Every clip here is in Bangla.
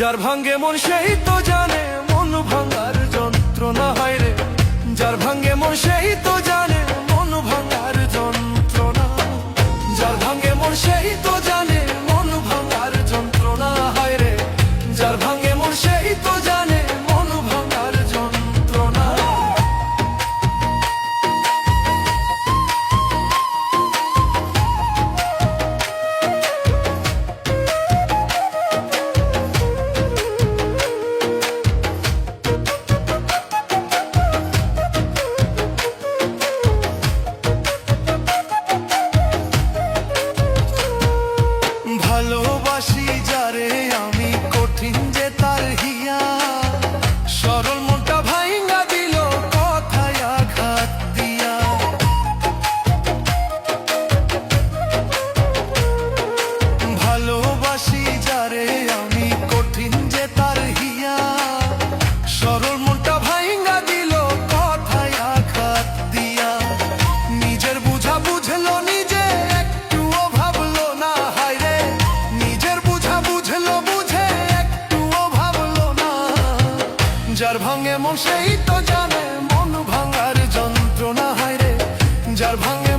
যার ভাঙ্গে মন, সেই তো জানে মন ভাঙ্গার যন্ত্রণা হয় রে। যার ভাঙ্গে মন, সেই তো যার ভাঙে মন সেই তো জানে মন ভাঙার যন্ত্রণা হায় রে। যার ভাঙে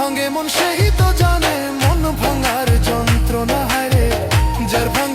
ভাঙে মন সেই তো জানে মন ভাঙার যন্ত্রণা হারে যার ভাঙ